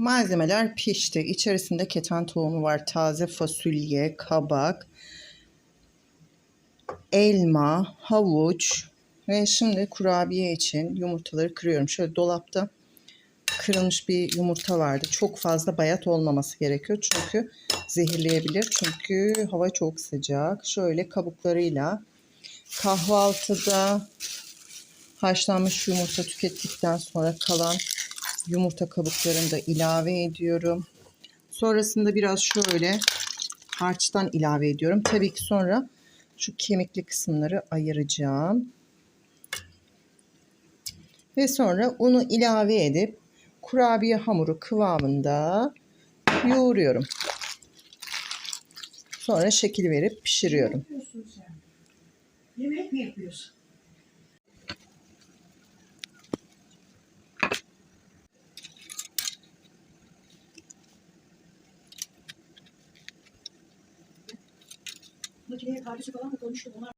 Malzemeler pişti. İçerisinde keten tohumu var, taze fasulye, kabak, elma, havuç ve şimdi kurabiye için yumurtaları kırıyorum. Şöyle dolapta kırılmış bir yumurta vardı. Çok fazla bayat olmaması gerekiyor çünkü zehirleyebilir. Çünkü hava çok sıcak. Şöyle kabuklarıyla kahvaltıda haşlanmış yumurta tükettikten sonra kalan yumurta kabuklarını da ilave ediyorum. Sonrasında biraz şöyle harçtan ilave ediyorum. Tabii ki sonra şu kemikli kısımları ayıracağım. Ve sonra unu ilave edip kurabiye hamuru kıvamında yoğuruyorum. Sonra şekil verip pişiriyorum. Yemek mi yapıyorsun? Makineye kardeşi falan mı konuştu? Onlar